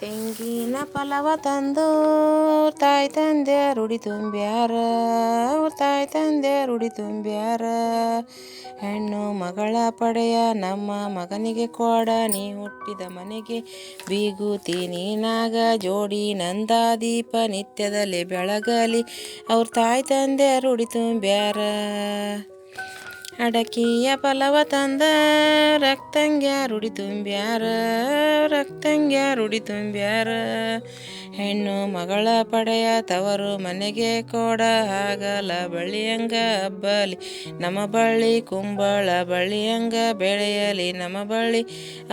ತೆಂಗಿನ ಫಲವ ತಂದು ತಾಯಿ ತಂದೆ ರೂಢಿ ತುಂಬ್ಯಾರ. ಅವ್ರ ತಾಯಿ ತಂದೆ ರೂಢಿ ತುಂಬ್ಯಾರ. ಹೆಣ್ಣು ಮಗಳ ಪಡೆಯ ನಮ್ಮ ಮಗನಿಗೆ ಕೊಡ. ನೀ ಹುಟ್ಟಿದ ಮನೆಗೆ ಬೀಗುತಿ ನೀನಾಗ ಜೋಡಿ ನಂದಾದೀಪ ನಿತ್ಯದಲ್ಲಿ ಬೆಳಗಲಿ. ಅವ್ರ ತಾಯಿ ತಂದೆ ರೂಢಿ ತುಂಬ್ಯಾರ. ಅಡಕಿಯ ಫಲವ ತಂದ ರಕ್ತಂಗ್ಯ ರೂಢಿ ತುಂಬ್ಯಾರ ರಕ್ತಂಗ್ಯ ರೂಢಿ ತುಂಬ್ಯಾರ. ಹೆಣ್ಣು ಮಗಳ ಪಡೆಯ ತವರು ಮನೆಗೆ ಕೊಡ ಹಾಗಲ ಬಳ್ಳಿಯಂಗ ಹಬ್ಬಲಿ, ನಮ್ಮ ಬಳ್ಳಿ ಕುಂಬಳ ಬಳ್ಳಿಯಂಗ ಬೆಳೆಯಲಿ, ನಮ್ಮ ಬಳ್ಳಿ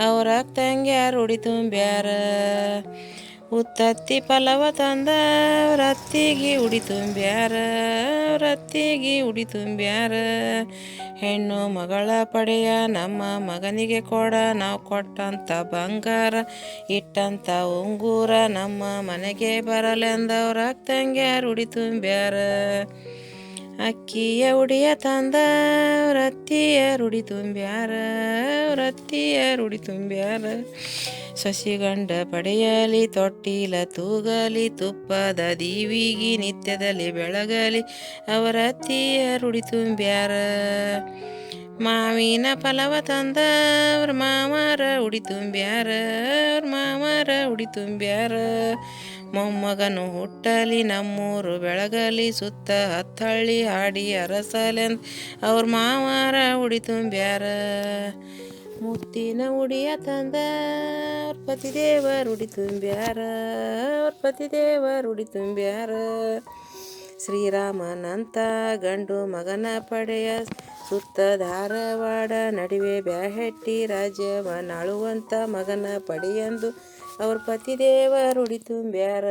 ಅವ್ರ ರಕ್ತಂಗ್ಯ ರೂಢಿ ತುಂಬ್ಯಾರ. ಉತ್ತತ್ತಿ ಫಲವ ತಂದ ರತ್ತಿಗೆ ಉಡಿ ತುಂಬ್ಯಾರ, ರತ್ತಿಗೆ ಉಡಿ ತುಂಬ್ಯಾರ. ಹೆಣ್ಣು ಮಗಳ ಪಡೆಯ ನಮ್ಮ ಮಗನಿಗೆ ಕೊಡ, ನಾವು ಕೊಟ್ಟಂಥ ಬಂಗಾರ ಇಟ್ಟಂಥ ಉಂಗುರ ನಮ್ಮ ಮನೆಗೆ ಬರಲೆಂದವ್ರ ತಂಗ್ಯಾರ ಉಡಿ ತುಂಬ್ಯಾರ. ಅಕ್ಕಿಯ ಉಡಿಯ ತಂದ ರತ್ತಿಯ ರುಡಿ ತುಂಬ್ಯಾರ. ರತ್ತಿಯ ರುಡಿ ತುಂಬ್ಯಾರ ಸಸಿಗಂಡ ಪಡೆಯಲಿ, ತೊಟ್ಟಿಲ ತೂಗಲಿ, ತುಪ್ಪದ ದೀವಿಗಿ ನಿತ್ಯದಲ್ಲಿ ಬೆಳಗಲಿ ಅವರ ಅತ್ತಿಯ ರುಡಿ ತುಂಬ್ಯಾರ. ಮಾವಿನ ಫಲವ ತಂದ ಅವ್ರ ಮಾವಾರ ಉಡಿ ತುಂಬ್ಯಾರ, ಅವ್ರ ಮಾವಾರ ಉಡಿ ತುಂಬ್ಯಾರ. ಮೊಮ್ಮಗನು ಹುಟ್ಟಲಿ, ನಮ್ಮೂರು ಬೆಳಗಲಿ, ಸುತ್ತ ಹತ್ತಳ್ಳಿ, ಹಾಡಿ ಅರಸಲೆಂದ್ ಅವ್ರ ಮಾವಾರ ಉಡಿ ತುಂಬ್ಯಾರ. ಮುತ್ತಿನ ಉಡಿಯ ತಂದ ಪತಿ ದೇವರುಡಿ ತುಂಬ್ಯಾರ ಅವ್ರ ಪತಿ ಉಡಿ ತುಂಬ್ಯಾರ. ಶ್ರೀರಾಮನಂತ ಗಂಡು ಮಗನ ಪಡೆಯ ಸುತ್ತ ಧಾರವಾಡ ನಡುವೆ ಬ್ಯಾಹೆಟ್ಟಿ ರಾಜ್ಯವನ್ನಾಳುವಂಥ ಮಗನ ಪಡೆಯಂದು ಅವ್ರ ಪತಿದೇವ ದೇವರುಡಿ ತುಂಬ್ಯಾರ.